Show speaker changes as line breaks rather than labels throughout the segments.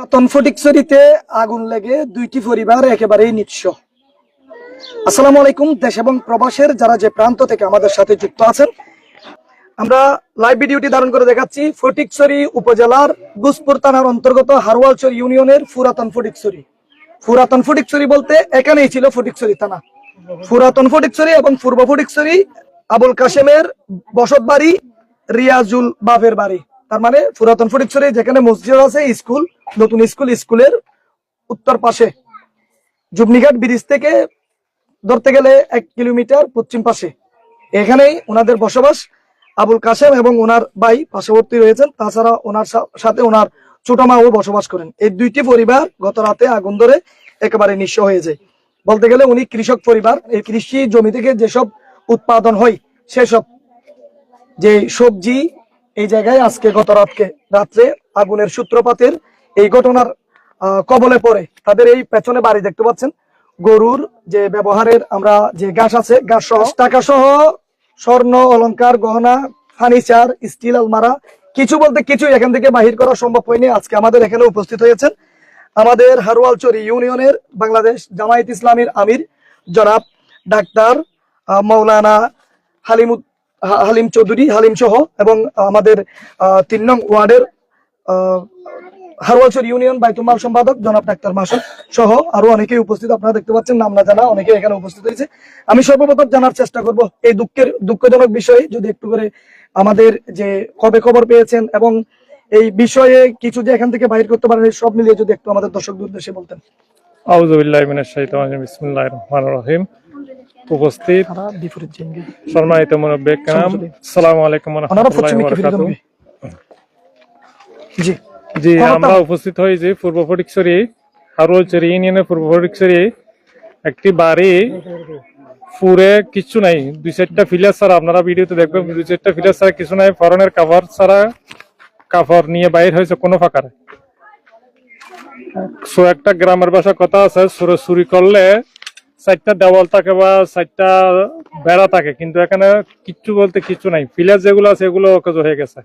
পুরাতন ফটিকছড়িতে আগুন লেগে দুইটি পরিবার একেবারেই নিঃস্ব। আসসালামু আলাইকুম, দেশ এবং প্রবাসের যারা যে প্রান্ত থেকে আমাদের সাথে যুক্ত আছেন, আমরা লাইভ ভিডিওটি ধারণ করে দেখাচ্ছি ফটিকছড়ি উপজেলার গুসপুর থানার অন্তর্গত হারওয়ালচর ইউনিয়নের পুরাতন ফটিকছড়ি। পুরাতন ফটিকছড়ি বলতে এখানেই ছিল ফটিকছড়ি থানা। পুরাতন ফটিকছড়ি এবং পূর্ব ফটিকছড়ি আবুল কাশেমের বসত বাড়ি রিয়াজুল বাপের বাড়ি। তার মানে পুরাতন ফটিকছড়ি যেখানে মসজিদ আছে, স্কুল, নতুন স্কুল, স্কুলের উত্তর পাশে। জুবনিঘাট ব্রিজ থেকে ধরতে গেলে এক কিলোমিটার পশ্চিম পাশে। এখানেই ওনাদের বসবাস। আবুল কাশেম এবং ওনার ভাই পার্শ্ববর্তী রয়েছেন। তাছাড়া ওনার সাথে ওনার ছোট মাও বসবাস করেন। এই দুইটি পরিবার গত রাতে আগুন ধরে একেবারে নিঃস্ব হয়ে যায়। বলতে গেলে উনি কৃষক পরিবার। এই কৃষি জমি থেকে যেসব উৎপাদন হয়, সেসব যে সবজি এই জায়গায় আজকে গত রাতকে রাত্রে আগুনের সূত্রপাতের এই ঘটনার কবলে পড়ে। তাদের এই পেছনে বাড়ি দেখতে পাচ্ছেন। গরুর যে ব্যবহারের আমরা যে ঘাস আছে, ঘাস সহ টাকা সহ স্বর্ণ, অলংকার, গহনা, ফার্নিচার, স্টিল, আলমারা, কিছু বলতে কিছু এখান থেকে বাহির করা সম্ভব হয়নি। আজকে আমাদের এখানে উপস্থিত হয়েছেন আমাদের হারওয়ালচরি ইউনিয়নের বাংলাদেশ জামায়াত ইসলামীর আমির জনাব ডাক্তার মৌলানা হালিমুদ হালিম চৌধুরী, হালিম সহ এবং আমাদের তিন নং ওয়ার্ডের হারওয়ালচর ইউনিয়ন বাইতুল সম্পাদক জনাব ডাক্তার মাসুদ সহ আরও অনেকেই উপস্থিত। আপনারা দেখতে পাচ্ছেন নাম না জানা অনেকে এখানে উপস্থিত হয়েছে আমি সর্বপ্রথম জানার চেষ্টা করব এই দুঃখের, দুঃখজনক বিষয়ে, যদি একটু করে আমাদের যে কবে খবর পেয়েছেন এবং এই বিষয়ে কিছু যে এখান থেকে বাহির করতে পারেন সব মিলিয়ে যদি একটু আমাদের দর্শকদের উদ্দেশ্যে বলতেন।
আউযু বিল্লাহি মিনাশ শাইতানির রাজিম। বিসমিল্লাহির রহমানির রহিম। উপস্থিত। সম্মানিত মুরব্বী কাম আসসালামু আলাইকুম
ফিরে জি।
জি আমরা উপস্থিত হয়েছি পূর্ব ফটিকছড়ি হারুলচরি ইউনিয়নের পূর্ব ফটিকছড়ি একটি বাড়ি পুরে কিছু নাই। দুই চারটা ফিলার ছাড়া আপনারা ভিডিওতে দেখবেন দুই চারটা ফিলার ছাড়া কিছু নাই। ফরনের কাভার ছাড়া কাভার নিয়ে বাইর হয়েছে কোনো ফাঁকার সো একটা গ্রামের ভাষা কথা আছে সুরে চুরি করলে চারটা দেওয়াল থাকে বা চারটা বেড়া থাকে, কিন্তু এখানে কিচ্ছু বলতে কিচ্ছু নাই। ফিলার যেগুলো আছে, এগুলো অকেজ হয়ে গেছে।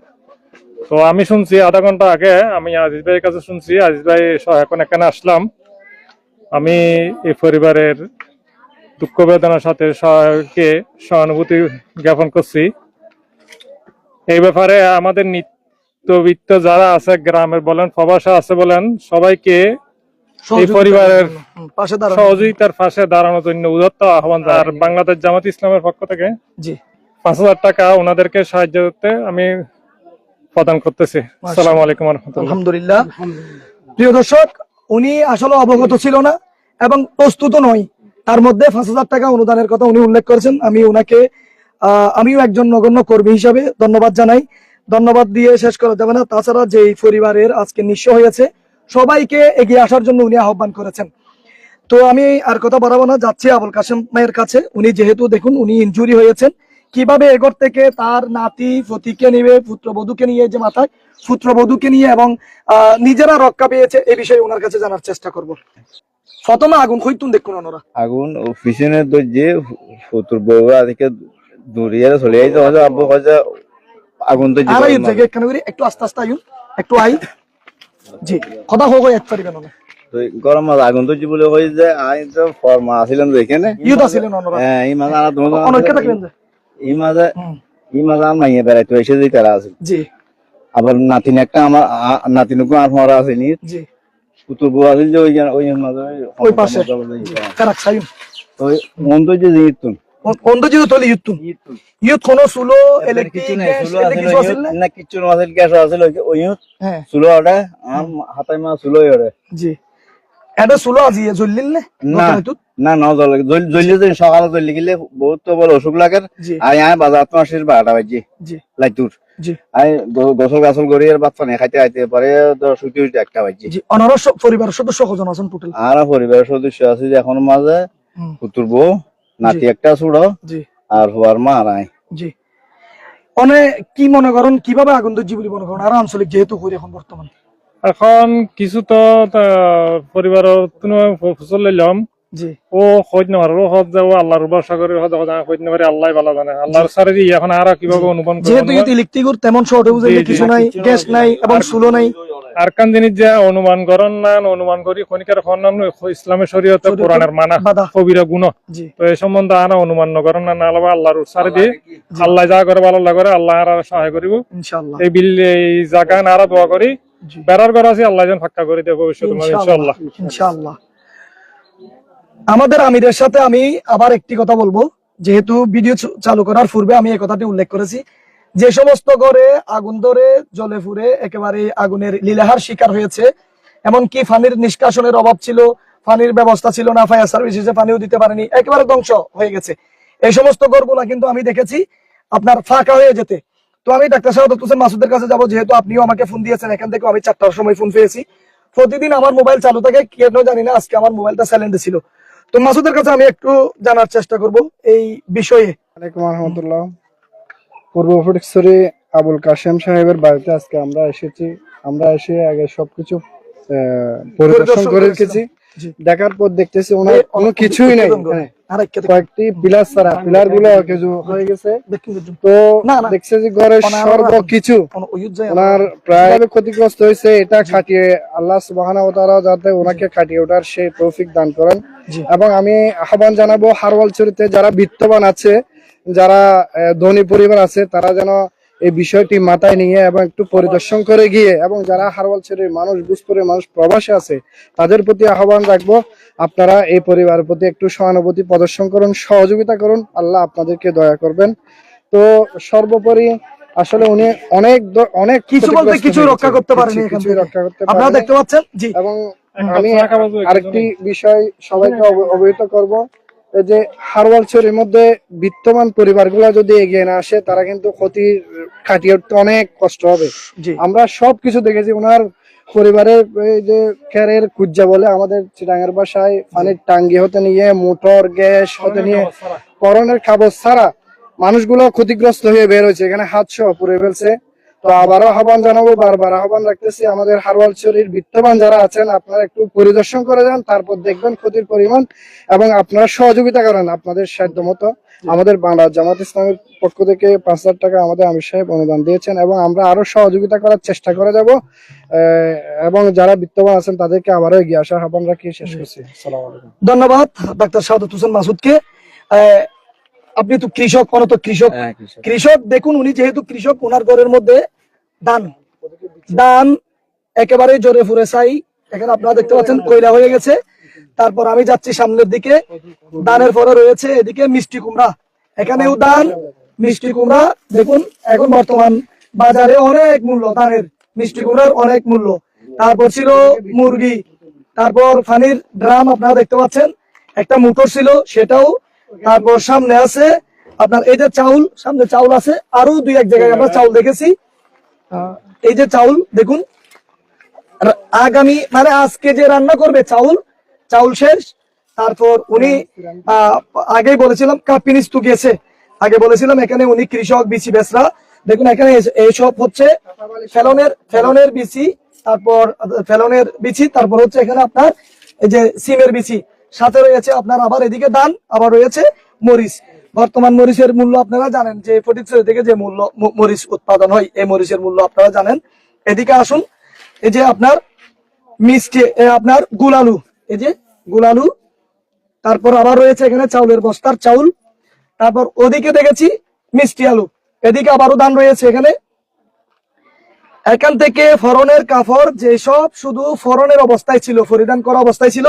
তো আমি শুনছি, আধা ঘণ্টা আগে আমি আজিজ ভাইয়ের কাছে শুনছি, আজিজ ভাই এখন এখানে আসলাম। আমি এই পরিবারের দুঃখ বেদনার সাথে সবাইকে সহানুভূতি জ্ঞাপন করছি। এই ব্যাপারে আমাদের নিত্যবিত্ত যারা আছে গ্রামের বলেন, প্রবাসা আছে বলেন, সবাইকে এই পরিবারের
পাশে
সহযোগিতার পাশে দাঁড়ানোর জন্য উদত্ত আহ্বান আর বাংলাদেশ জামাত ইসলামের পক্ষ থেকে
জি।
পাঁচ হাজার টাকা ওনাদেরকে সাহায্য করতে আমি প্রদান করতেছি। আসসালামু আলাইকুম
আলহামদুলিল্লাহ। প্রিয় দর্শক উনি আসলে অবগত ছিল না এবং প্রস্তুত নয়। তার মধ্যে পাঁচ হাজার টাকা অনুদানের কথা উনি উল্লেখ করেছেন। আমি ওনাকে আমিও একজন নগণ্য কর্মী হিসাবে ধন্যবাদ জানাই। ধন্যবাদ দিয়ে শেষ করা যাবে না। তাছাড়া যে এই পরিবারের আজকে নিঃস্ব হয়েছে সবাইকে এগিয়ে আসার জন্য উনি আহ্বান করেছেন। তো আমি আর কথা বাড়াবো না যাচ্ছি আবুল কাশেম মায়ের কাছে। উনি যেহেতু দেখুন উনি ইনজুরি হয়েছেন। কীভাবে এগর থেকে তার নাতি ফতিকে নিয়ে পুত্রবধূকে নিয়ে যে মাথায় পুত্রবধূকে নিয়ে এবং নিজেরা রক্ষা পেয়েছে এ বিষয়ে ওনার কাছে জানার চেষ্টা করব। প্রথমে আগুন হইতুন দেখুন ওনারা।
আগুন ও পিছনে বউরা থেকে দূরিয়ে চলে যাইতে আব্বু আগুন তো
একটু আস্তে আস্তে আইন একটু আই জি। কথা হোক এক পারিবেন না
গরম মাছ আগুন তো বলে হয়ে যায় আমি তো ফর্মা আসিলাম তো এখানে।
ইউত আছিলেন ওনারা
হ্যাঁ এই মাছ আনা তোমার
অনেকে থাকবেন যে?
এই মাঝে এই মাঝে আমার মাইয়ে বেড়াইতে এসে যে তারা আছে।
জি।
আবার নাতিন একটা আমার নাতিনকু আর মারা আছে নি।
জি।
পুতুর বউ আছে যে ওই ওই মাঝে
ওই পাশে। কারাক সাইন
ওই মন তো যে জিতুন
সুলো
কিছু নাই
গ্যাস
চুলো
এতে কিছু
আছে
আছিল না?
কিছু গ্যাস আছে ওই
হ্যাঁ।
চুলো ওটা আমার হাতায় মা ওটা।
জি। এটা সুলো আজি জ্বললিল নে?
না না জল জ্বললে তো সকালে জ্বললে গেলে বহুত তো বড় অসুখ লাগে। আর আয় বাজার তো আসিস বারোটা বাজে।
জি।
লাইতুর আয় গোসল গাছল করি আর বাচ্চা নিয়ে খাইতে খাইতে পরে দশ উঠে একটা বাজে।
জি অনারস পরিবারের সদস্য কজন আছেন টোটাল
আর পরিবারের সদস্য আছে এখন মাঝে পুতুর বউ নাতি একটা ছুড়ো
জি।
আর হওয়ার মা আর
জি। অনে কি মনে করেন কীভাবে আগুন ধরছি বলে মনে করেন আর আঞ্চলিক যেহেতু করি এখন বর্তমান?
এখন কিছু তো পরিবারের লইলাম
জি।
ও খোঁজ নেওয়ার ও হজ যাব আল্লাহর ভরসা করে হজ হজ খোঁজ নেওয়ারে আল্লাহ ভালো জানে। আল্লাহর সারে এখন আর কীভাবে অনুমান
যেহেতু
অনুমান-
তেমন শর্ট
জি,
কিছু নাই গ্যাস নাই এবং সুলো নাই।
আর কান জিনিস যে অনুমান করেন না অনুমান করি খনিকার খনন ইসলামের শরীয়তে
শরীয়তে
কোরআনের মানা কবিরা গুণ। তো এই সম্বন্ধে আনা অনুমান ন করেন না না আলাদা আল্লাহর সারে দিয়ে। আল্লাহ যা করে ভালো আল্লাহ করে আল্লাহ আর সহায় করিব। এই বিল এই জায়গা দোয়া করি। বেড়ার ঘর আছে আল্লাহ যেন ফাঁকা করে দেবে ভবিষ্যৎ ইনশাআল্লাহ
ইনশাআল্লাহ। আমাদের আমিরের সাথে আমি আবার একটি কথা বলব। যেহেতু ভিডিও চালু করার পূর্বে আমি এই কথাটি উল্লেখ করেছি। যে সমস্ত ঘরে আগুন ধরে, জলে ফুরে একেবারে আগুনের লীলাহার শিকার হয়েছে। এমনকি পানির নিষ্কাশনের অভাব ছিল পানির ব্যবস্থা ছিল না, ফায়ার সার্ভিসে পানিও দিতে পারেনি, একেবারে ধ্বংস হয়ে গেছে। এই সমস্ত ঘরগুলা কিন্তু আমি দেখেছি, আপনার ফাঁকা হয়ে যেতে। তো আমি ডাক্তার সাহেব হোসেন মাসুদের কাছে যাব, যেহেতু আপনিও আমাকে ফোন দিয়েছেন, এখান থেকে আমি চারটার সময় ফোন পেয়েছি। প্রতিদিন আমার মোবাইল চালু থাকে, কেন জানি না, আজকে আমার মোবাইলটা সাইলেন্টে ছিল। তো মাসুদের কাছে আমি একটু জানার চেষ্টা করব এই বিষয়ে।
আলাইকুম রহমতুল্লাহ পূর্ব ফটিকছড়ি আবুল কাশেম সাহেবের বাড়িতে আজকে আমরা এসেছি। আমরা এসে আগে সবকিছু পরিদর্শন করে রেখেছি। দেখার পর দেখতেছি ওনার কোনো কিছুই নেই। হ্যাঁ,
আর একটা দেখুন।
কয়েকটি পিলার ছাড়া পিলারগুলো কিছু হয়ে গেছে।
দেখুন, দেখুন।
তো
না, না।
দেখছে যে ঘরের
ওনার-
প্রায় ক্ষতিগ্রস্ত হয়েছে এটা খাটিয়ে আল্লাহ যাতে ওনাকে খাটিয়ে ওঠার সে তৌফিক দান করেন। এবং আমি আহ্বান জানাব হারওয়াল চরিতে যারা বিত্তবান আছে যারা ধনী পরিবার আছে তারা যেন এই বিষয়টি মাথায় নিয়ে এবং একটু পরিদর্শন করে গিয়ে এবং যারা হারওয়াল চরির মানুষ বুঝপুরের মানুষ প্রবাসে আছে তাদের প্রতি আহ্বান রাখব। আপনারা এই পরিবারের প্রতি একটু সহানুভূতি প্রদর্শন করুন সহযোগিতা করুন। আল্লাহ আপনাদেরকে দয়া করবেন। তো সর্বোপরি আসলে উনি অনেক অনেক
কিছু বলতে কিছু রক্ষা করতে
কিছু-
পারেনি থেকে।
রক্ষা করতে
আপনারা দেখতে পাচ্ছেন? জি।
এবং আমি
ফাঁকা বাজু একটু
আরেকটি বিষয় সবাইকে অব- অবহিত করব। এই যে হারওয়ালছড়ির মধ্যে বিত্তমান পরিবারগুলো যদি এগিয়ে না আসে তারা কিন্তু ক্ষতি কাটিয়ে উঠতে অনেক কষ্ট হবে।
জি।
আমরা সবকিছু দেখেছি ওনার পরিবারের এই যে ক্যারের কুজ্জা বলে আমাদের চিটাঙ্গের বাসায় পানির টাঙ্গি হতে নিয়ে মোটর গ্যাস হতে নিয়ে করোনার কাগজ ছাড়া মানুষগুলো ক্ষতিগ্রস্ত হয়ে বের হয়েছে। এখানে হাত সহ পুড়ে ফেলছে। তো আবারও আহ্বান জানাব বারবার আহ্বান রাখতেছি। আমাদের হারওয়াল শরীর বিত্তবান যারা আছেন আপনারা একটু পরিদর্শন করে যান তারপর দেখবেন ক্ষতির পরিমাণ এবং আপনারা সহযোগিতা করেন আপনাদের সাধ্য মতো। আমাদের বাংলা জামাত ইসলামের পক্ষ থেকে পাঁচ হাজার টাকা আমাদের আমির সাহেব অনুদান দিয়েছেন এবং আমরা আরও সহযোগিতা করার চেষ্টা করে যাব। এবং যারা বিত্তবান আছেন তাদেরকে আবারও এগিয়ে আসার আহ্বান রাখি শেষ করছি।
ধন্যবাদ ডাক্তার শাহাদত হোসেন মাসুদকে। আহ, আপনি তো কৃষক অনত কৃষক। কৃষক দেখুন উনি যেহেতু কৃষক ওনার ঘরের মধ্যে ধান ধান একেবারে জোরে ফুরে চাই এখানে আপনারা দেখতে পাচ্ছেন কয়লা হয়ে গেছে। তারপর আমি যাচ্ছি সামনের দিকে। ধানের পরে রয়েছে এদিকে মিষ্টি কুমড়া। এখানেও ধান মিষ্টি কুমড়া। দেখুন এখন বর্তমান বাজারে অনেক মূল্য ধানের মিষ্টি কুমড়ার অনেক মূল্য। তারপর ছিল মুরগি তারপর ফানির ড্রাম আপনারা দেখতে পাচ্ছেন। একটা মোটর ছিল সেটাও তারপর সামনে আছে। আপনার এই যে চাউল সামনে চাউল আছে। আরও দুই এক জায়গায় আমরা চাউল দেখেছি। এই যে চাউল, দেখুন। আগামী মানে আজকে যে রান্না করবে চাউল চাউল শেষ। তারপর উনি আগেই বলেছিলাম কাপিনিস্তু গেছে। আগে বলেছিলাম, এখানে উনি কৃষক বিচি বেচরা দেখুন, এখানে এইসব হচ্ছে ফেলনের ফেলনের বিচি তারপর, ফেলনের বিচি তারপর হচ্ছে এখানে আপনার এই যে সিমের বিচি সাথে রয়েছে আপনার আবার এদিকে ধান, আবার রয়েছে মরিচ। বর্তমান মরিচের মূল্য আপনারা জানেন যে ফটিকছড়ি থেকে যে মূল্য মরিচ উৎপাদন হয়, এই মরিচের মূল্য আপনারা জানেন। এদিকে আসুন, এই যে আপনার মিষ্টি আপনার গুলালু, এই যে গুলালু। তারপর আবার রয়েছে এখানে চাউলের বস্তার চাউল। তারপর ওদিকে দেখেছি মিষ্টি আলু। এদিকে আবারও দান রয়েছে এখানে। এখান থেকে ফরনের কাপড় যেসব শুধু ফরনের অবস্থায় ছিল, ফরিদান করা অবস্থায় ছিল,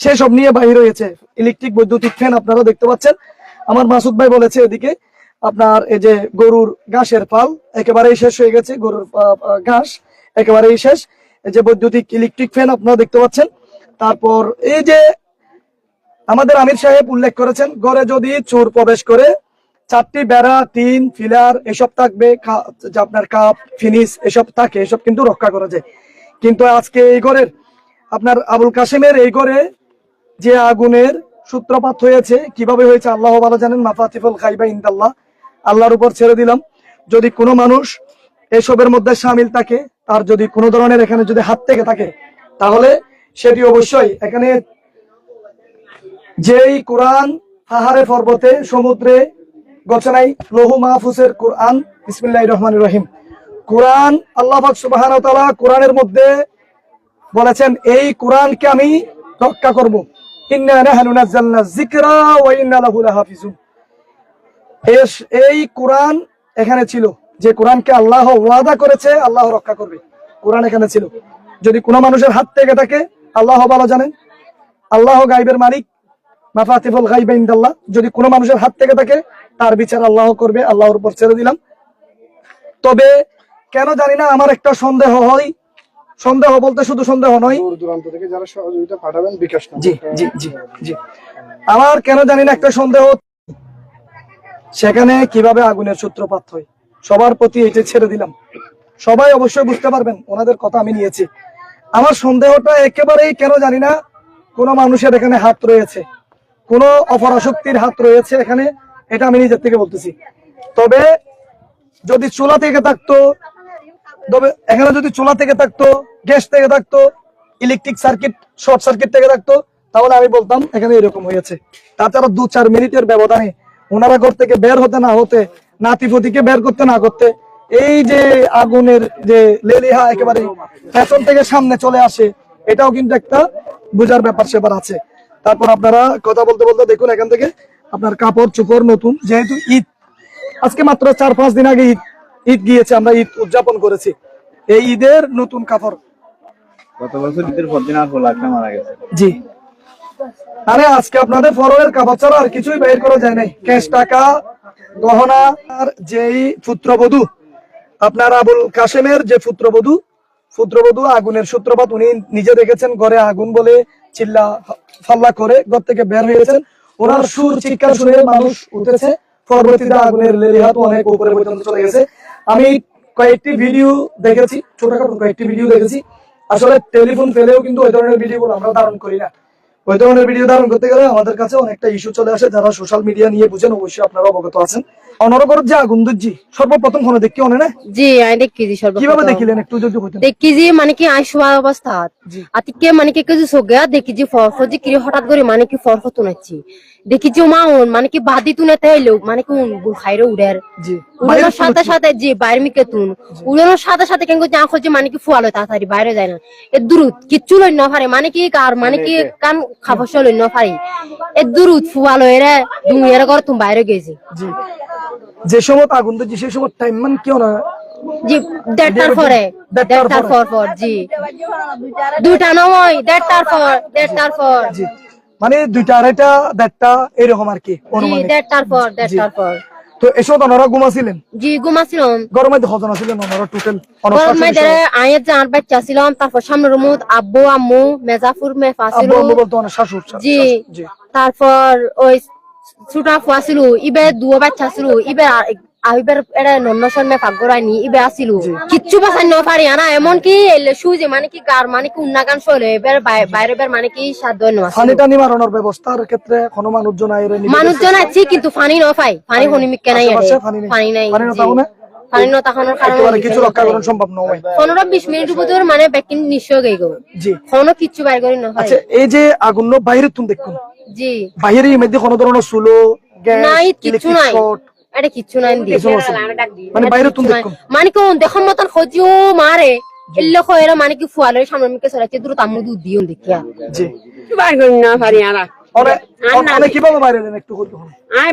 সেসব নিয়ে বাহির হয়েছে। ইলেকট্রিক বৈদ্যুতিক ফ্যান আপনারা দেখতে পাচ্ছেন। আমার মাসুদ ভাই বলেছে এদিকে, আপনার এই যে গরুর ঘাসের পাল একেবারেই শেষ হয়ে গেছে, গরুর ঘাস একেবারেই শেষ। এই যে বৈদ্যুতিক ইলেকট্রিক ফ্যান আপনারা দেখতে পাচ্ছেন। তারপর এই যে আমাদের আমির সাহেব উল্লেখ করেছেন, ঘরে যদি চোর প্রবেশ করে, চারটি বেড়া, টিন, ফিলার, এসব থাকবে আপনার কাপ, ফিনিশ, এসব থাকে, এসব কিন্তু রক্ষা করা যায়। কিন্তু আজকে এই ঘরের, আপনার আবুল কাশেমের এই ঘরে যে আগুনের সূত্রপাত হয়েছে। কীভাবে হয়েছে? আল্লাহ ভালো জানেন মাফাতিফুল খাইবা ইন্দাল্লাহ। আল্লাহর উপর ছেড়ে দিলাম। যদি কোনো মানুষ এসবের মধ্যে সামিল থাকে, তার যদি কোনো ধরনের এখানে যদি হাত থেকে থাকে, তাহলে সেটি অবশ্যই এখানে যেই কোরআন পাহাড়ে, পর্বতে, সমুদ্রে গছনাই লৌহ মাহফুজের কোরআন বিসমিল্লাহ রহমান রহিম। কোরআন আল্লাহ সুবহানাহু কোরআনের মধ্যে বলেছেন, এই কোরআনকে আমি রক্ষা করব। আল্লাহ যদি ভালো জানেন। আল্লাহ গাইবের মালিক মাফাতিফুল যদি কোনো মানুষের হাত থেকে থাকে, তার বিচার আল্লাহ করবে, আল্লাহর উপর ছেড়ে দিলাম। তবে কেন জানি না, আমার একটা সন্দেহ হয়। সন্দেহ বলতে শুধু সন্দেহ নয়।
দূরান্ত থেকে যারা সহযোগিতা পাঠাবেন বিকাশ
জি জি জি জি। আমার কেন জানি না একটা সন্দেহ। সেখানে কীভাবে আগুনের সূত্রপাত হয় সবার প্রতি এটা ছেড়ে দিলাম। সবাই অবশ্যই বুঝতে পারবেন ওনাদের কথা আমি নিয়েছি। আমার সন্দেহটা একেবারেই কেন জানি না কোনো মানুষের এখানে হাত রয়েছে। কোনো অপরাশক্তির হাত রয়েছে এখানে এটা আমি নিজের থেকে বলতেছি। তবে যদি চুলা থেকে থাকতো তবে এখানে যদি চুলা থেকে থাকতো গ্যাস থেকে থাকতো ইলেকট্রিক সার্কিট শর্ট সার্কিট থেকে থাকতো, তাহলে আমি বলতাম এখানে এরকম হয়েছে। তাছাড়া দু চার মিনিটের ব্যবধানে ওনারা ঘর থেকে বের হতে না হতে, নাতিপতিকে বের করতে না করতে, এই যে আগুনের যে লেলিহা একেবারে পেছন থেকে সামনে চলে আসে, এটাও কিন্তু একটা বোঝার ব্যাপার সেবার আছে। তারপর আপনারা কথা বলতে বলতে দেখুন এখান থেকে আপনার কাপড় চোপড় নতুন, যেহেতু ঈদ, আজকে মাত্র চার পাঁচ দিন আগে ঈদ ঈদ গিয়েছে, আমরা ঈদ উদযাপন করেছি। এই ঈদের নতুন কাপড়
বছর ঈদের পর দিন মারা গেছে।
জি। আরে, আজকে আপনাদের আর কিছুই করা যায় ক্যাশ টাকা, গহনা আর যেই পুত্রবধূ আপনার আবুল কাশেমের যে পুত্রবধূ পুত্রবধূ আগুনের সূত্রপাত উনি নিজে দেখেছেন, ঘরে আগুন বলে চিল্লা, ফাল্লা করে ঘর থেকে বের হয়েছেন ওনার সুর, চিৎকার শুনে মানুষ উঠেছে। পরবর্তীতে আগুনের লেলিহাত অনেক উপরে পর্যন্ত চলে গেছে। আমি কয়েকটি ভিডিও দেখেছি, ছোটখাটো কয়েকটি ভিডিও দেখেছি। আসলে টেলিফোন ফেলেও কিন্তু ওই ধরনের ভিডিও আমরা ধারণ করি না। ওই ধরনের ভিডিও ধারণ করতে গেলে আমাদের কাছে অনেকটা ইস্যু চলে আসে যারা সোশ্যাল মিডিয়া নিয়ে বুঝেন অবশ্যই আপনারা অবগত আছেন। অনরকর যে আগুন দুজি সর্বপ্রথম ফোনে দেখি অনে না?
জি আমি দেখিছি সর্বপ্রথম।
কীভাবে দেখিলেন? একটু যদি
মানে কি আই শোয়া অবস্থা। আতিকে মানে কি কিছু ফরফজি কি হঠাৎ করে মানে কি ফরফ তুনাচ্ছি দেখিছি মা ওন মানে কি বাদি তুনাতে হইল মানে কি উন বুল খাইরে উড়ের।
জি।
উড়ানোর সাথে সাথে জি বাইরে মিকে তুন উড়ানোর সাথে সাথে কেন যা খোঁজে মানে কি ফুয়ালো তাড়াতাড়ি বাইরে যায় না। এ দূরত কিচ্ছু লই না পারে মানে কি কার মানে কি কান খাবার লই না পারি এ দূরত ফুয়ালো এরা দুনিয়ার ঘর তুমি বাইরে গেছি।
জি। যে সময় আগুন দুজি সেই সময় টাইম মান কেউ না?
জি দেড়টার পরে।
দেড়টার পরে।
পর জি। দুইটা নয় দেড়টার পর দেড়টার পর।
জি। মানে দুইটা আড়াইটা দেড়টা এরকম আর কি
দেড়টার পর দেড়টার পর।
তো এসব ওনারা ঘুমাছিলেন?
জি ঘুমাছিলাম।
গরমে হজন ছিলেন ওনারা টোটাল
গরম মাইদের আয়ের জান বাচ্চা ছিলাম তারপর সামনে রুমুদ আব্বু আম্মু মেজাফুর মেফা ছিল
আব্বু আম্মু বলতো শাশুড়
জি।
জি।
তারপর ওই ছোটা ফুয়া ছিল ইবে দুও বাচ্চা ছিল ইবে আইবার এটা নন্নসন মে ফাগরানি ইবে আসিল। কিচ্ছু বাসাই ন পারি না এমন কি সুজে মানে কি গার মানে কি এবার বাইরে বের মানে কি সাধ্য ন
পানি টানি মারানোর ব্যবস্থার ক্ষেত্রে কোনো মানুষজন আইরে
মানুষজন আছে কিন্তু পানি ন পাই পানি হনি মিক্কে নাই
আশেপাশে পানি নেই।
পানি নাই।
পানি না
পানি ন তখনের কারণে
কিছু রক্ষা সম্ভব নয়
মিনিট মানে নিশ্চয় গই গো
জি।
কোনো কিচ্ছু বাইর করি না পাই
আচ্ছা এই যে আগুন নো বাইরে তুমি দেখুন?
জি।
বাইরে মধ্যে কোনো ধরনের সুলো গ্যাস
নাই কিচ্ছু নাই।
শর্ট
এটা কিচ্ছু নাই দি।
কিছু মানে বাইরে তুমি
নাই। মানে কোন দেখম মতন খোঁজিও মারে এল্লো খয়েরা মানে কি ফুয়ালের সামনে মিকে সরাইছে দূর তামু দুধ দিও দেখিয়া।
জি।
বার করি না পারি আরা
অনেক কীভাবে বাইরে এলেন একটু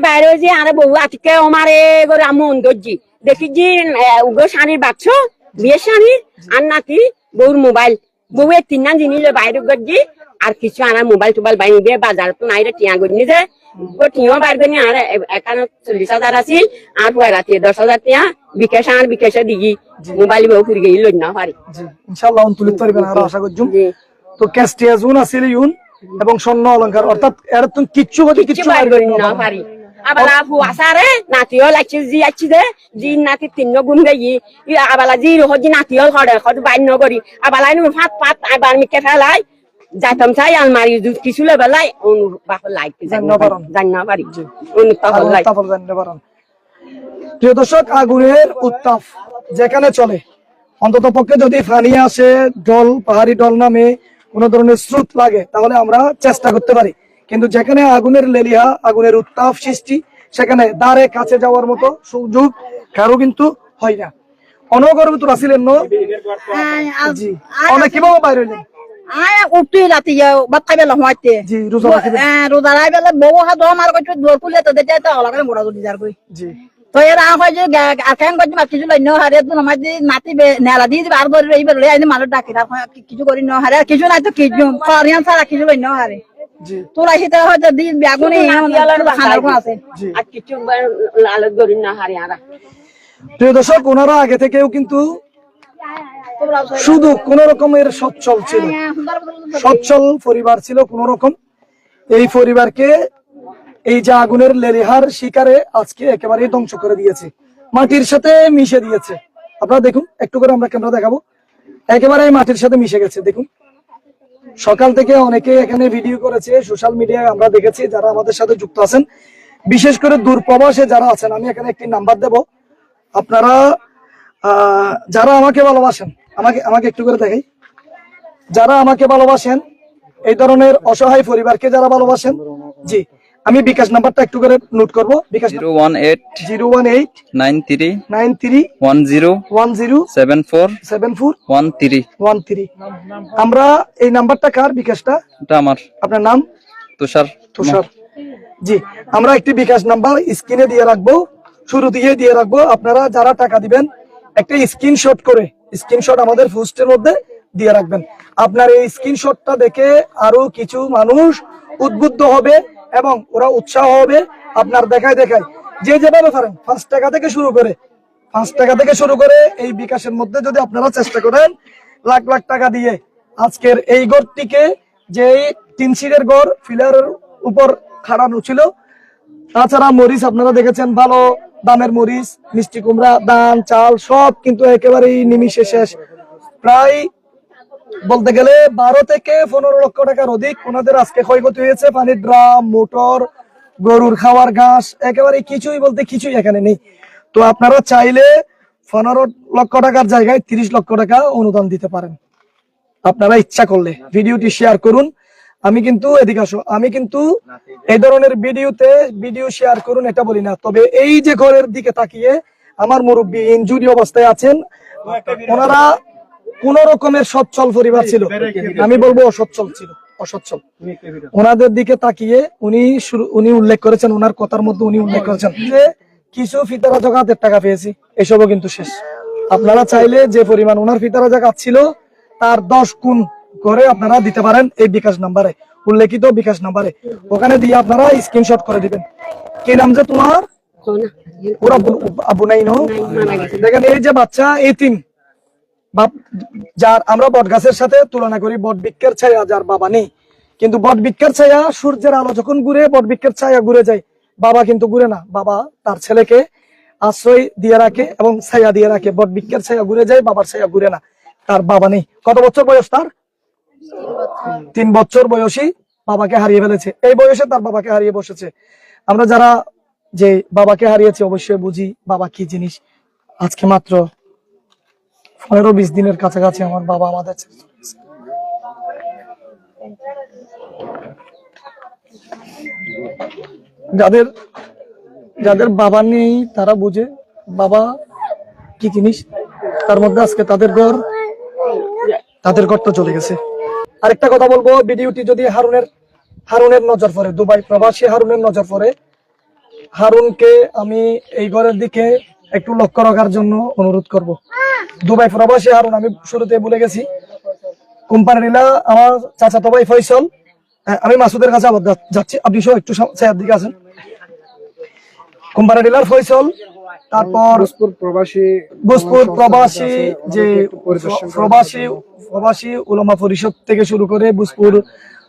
বাইরে যে আরে বহু আজকে আমারে করে আমি অন্দরজি দেখি যে উগো শাড়ির বাক্স বিয়ে শাড়ি আর নাকি বউর মোবাইল। বউ এর তিন জিনিস বাইরে গজি আর কিছু আনার মোবাইল টোবাইল বাইরে দিয়ে বাজার তো নাই রে টিয়া গড়ি নিছে ও টিয়া বার করি আর এখানে চল্লিশ হাজার আছিল আর রাতে দশ হাজার টিয়া বিকাশ আর বিকাশে দিগি মোবাইল বউ ফিরে গেই লই না পারি
জি ইনশাআল্লাহ তুলিত পারবেন আর আশা করছুম
জি।
তো ক্যাস্টিয়া জুন আছিল ইউন এবং স্বর্ণ অলংকার অর্থাৎ এর তুমি কিচ্ছু হতে
কিচ্ছু বার
বাইরে
করি
করতে
না। পারি আবার আসারে নাতিও লাগছে জি আছে দে জি নাতি তিন গুণ গাই আবালা জি হজি নাতিও হরে হদ বাইন নগরি আবালা নু ফাত ফাত আবার মিকে ফেলাই যাইতাম চাই আলমারি জুত কিছু অনু
জান্ন।
অনু
জানতে প্রিয় দর্শক আগুনের উত্তাপ যেখানে চলে অন্তত পক্ষে যদি ফানি আসে ডল পাহাড়ি ডল নামে কোন ধরনের স্রোত লাগে তাহলে আমরা চেষ্টা করতে পারি। কিন্তু যেখানে আগুনের লেলিহা আগুনের উত্তাপ সৃষ্টি সেখানে দ্বারে কাছে যাওয়ার মতো সুযোগ কারও কিন্তু হয় না। অনগর ভিতর আসিলেন ন জি। অনেক কীভাবে বাইরে হইলেন?
খাই বেলা হওয়াইতে
জি রোজা রাখিবেন
রোজা রাই বেলা বউ হা দম আর দোর খুলে তো দেতে তো অলগা মোড়া দুটি যার কই তো এরা যে আখান কইতে মা কিছু লই ন হারে তো নামাজ দি নাতি নেলা দি দিবে আর ধরে এইবার লই আইনি মানুষ ডাকি রাখ কিছু করি ন হারে কিছু নাই তো কিছু করিয়ান সারা কিছু লই ন হারে তোরা হিতে হয়তো দি বেগুনি খানার কোন আছে।
জি।
আর কিছু লালত করি না হারিয়ারা
প্রিয় দর্শক ওনারা আগে থেকেও কিন্তু শুধু কোন রকমের সচ্ছল ছিল। সচ্ছল পরিবার ছিল কোন রকম। এই পরিবারকে এই যে আগুনের লেলিহার শিকারে আজকে একেবারে ধ্বংস করে দিয়েছে। মাটির সাথে মিশে দিয়েছে। আপনারা দেখুন, একটু করে আমরা ক্যামেরা দেখাবো। একেবারে মাটির সাথে মিশে গেছে, দেখুন। সকাল থেকে অনেকে এখানে ভিডিও করেছে, সোশ্যাল মিডিয়ায় আমরা দেখেছি যারা আমাদের সাথে যুক্ত আছেন। বিশেষ করে দূরপ্রবাসে যারা আছেন, আমি এখানে একটি নাম্বার দেব। আপনারা যারা আমাকে ভালোবাসেন, আমাকে আমাকে একটু করে দেখাই। যারা আমাকে ভালোবাসেন এই ধরনের অসহায় পরিবারকে যারা ভালোবাসেন জি আমি বিকাশ নাম্বারটা একটু করে নোট করব। BKash
zero one eight
zero one eight
nine three
nine three
one zero
one zero
seven four
seven four
one three
one three. আমরা এই নাম্বারটা কার বিকাশটা?
এটা আমার।
আপনার নাম?
তুষার
তুষার। জি আমরা একটি বিকাশ নাম্বার স্ক্রিনে দিয়ে রাখব শুরু দিয়ে দিয়ে রাখব। আপনারা যারা টাকা দিবেন একটা স্ক্রিনশট করে স্ক্রিনশট আমাদের পোস্টের মধ্যে দিয়ে রাখবেন। আপনার এই স্ক্রিনশটটা দেখে আরও কিছু মানুষ উদ্বুদ্ধ হবে এবং ওরা উৎসাহ হবে আপনার দেখায় দেখায়। যে যেভাবে পারেন পাঁচ টাকা থেকে শুরু করে, পাঁচ টাকা থেকে শুরু করে এই বিকাশের মধ্যে যদি আপনারা চেষ্টা করেন, লাখ লাখ টাকা দিয়ে আজকের এই গড়টিকে যে এই তিন সিটের গড়, ফিলারের উপর খাড়ানো ছিল, তাছাড়া মরিচ আপনারা দেখেছেন, ভালো দামের মরিচ, মিষ্টি কুমড়া, ধান, চাল সব কিন্তু একেবারেই নিমিশে শেষ। প্রায় বলতে গেলে বারো থেকে পনেরো লক্ষ টাকার অধিক ওনাদের আজকে ক্ষয়ক্ষতি হয়েছে। পানির ড্রাম মোটর গরুর খাওয়ার ঘাস একেবারে কিছুই বলতে কিছুই এখানে নেই। তো আপনারা চাইলে পনেরো লক্ষ টাকার জায়গায় তিরিশ লক্ষ টাকা অনুদান দিতে পারেন। আপনারা ইচ্ছা করলে ভিডিওটি শেয়ার করুন। আমি কিন্তু এদিকে আসো আমি কিন্তু এই ধরনের ভিডিওতে ভিডিও শেয়ার করুন এটা বলি না। তবে এই যে ঘরের দিকে তাকিয়ে আমার মুরব্বী ইনজুরি অবস্থায় আছেন ওনারা কোন রকমের সচ্ছল পরিবার ছিল। আমি বলব অসচ্ছল ছিল অসচ্ছল। ওনাদের দিকে তাকিয়ে উনি শুরু- উনি উল্লেখ করেছেন ওনার কথার মধ্যে উনি উল্লেখ করেছেন যে কিছু ফিতারা জগাতের টাকা পেয়েছি এসবও কিন্তু শেষ। আপনারা চাইলে যে পরিমাণ ওনার ফিতারা জাকাত ছিল তার দশ গুণ করে আপনারা দিতে পারেন এই বিকাশ নাম্বারে উল্লেখিত বিকাশ নাম্বারে। ওখানে দিয়ে আপনারা স্ক্রিনশট করে দিবেন। কি নাম যে তোমার? ওরা আব্বু- আব্বু দেখেন এই যে বাচ্চা এতিম। যার আমরা বট গাছের সাথে তুলনা করি বট বৃক্ষের ছায়া যার বাবা নেই। কিন্তু বট বৃক্ষের ছায়া সূর্যের আলো যখন ঘুরে বট বৃক্ষের ছায়া ঘুরে যায়। বাবা কিন্তু ঘুরে না, বাবা তার ছেলেকে আশ্রয় দিয়ে রাখে এবং ছায়া দিয়ে রাখে। বট বৃক্ষের ছায়া ঘুরে যায়, বাবার ছায়া ঘুরে না, তার বাবা নেই। কত বছর বয়স তার? তিন বছর বয়সী বাবাকে হারিয়ে ফেলেছে। এই বয়সে তার বাবাকে হারিয়ে বসেছে। আমরা যারা যে বাবাকে হারিয়েছে, অবশ্যই বুঝি বাবা কি জিনিস। আজকে মাত্র পনেরো বিশ দিনের কাছাকাছি আমার বাবা আমাদের। যাদের যাদের বাবা নেই, তারা বুঝে বাবা কি জিনিস, তার মধ্যে আজকে তাদের ঘর তাদের ঘর তো চলে গেছে আরেকটা কথা বলব, ভিডিওটি যদি হারুনের হারুনের নজর পড়ে, দুবাই প্রবাসী হারুনের নজর পড়ে, হারুনকে আমি এই ঘরের দিকে একটু লক্ষ্য রাখার জন্য অনুরোধ করব। দুবাই প্রবাসী হারুন আমি শুরুতে বলে গেছি। কোম্পানিরা আমার চাচাতো ভাই ফয়সল। হ্যাঁ, আমি মাসুদের কাছে আবার যাচ্ছি। আপনি সব একটু ছায়ার দিকে আছেন। কোম্পানি ডিলার ফয়সল তারপর
প্রবাসী
প্রবাসী যে প্রবাসী প্রবাসী উলামা পরিষদ থেকে শুরু করে ভোজপুর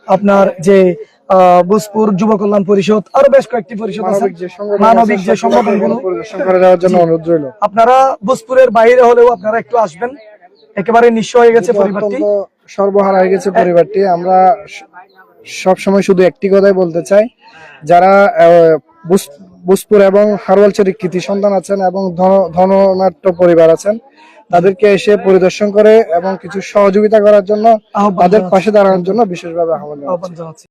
আপনার যে ভোজপুর যুব কল্যাণ পরিষদ আরও বেশ কয়েকটি পরিষদ আছে।
মানবিক যে
সংগঠনগুলো। আপনারা ভোজপুরের বাইরে হলেও আপনারা একটু আসবেন। একেবারে নিঃস্ব হয়ে গেছে পরিবারটি।
সর্বহারা হয়ে গেছে পরিবারটি। আমরা সব সময় শুধু একটি কথাই বলতে চাই। যারা বুসপুর এবং হারওয়ালচেরি কৃতি সন্তান আছেন এবং ধন- ধননাট্য পরিবার আছেন তাদেরকে এসে পরিদর্শন করে এবং কিছু সহযোগিতা করার জন্য তাদের পাশে দাঁড়ানোর জন্য বিশেষভাবে
আহ্বান জানাচ্ছি।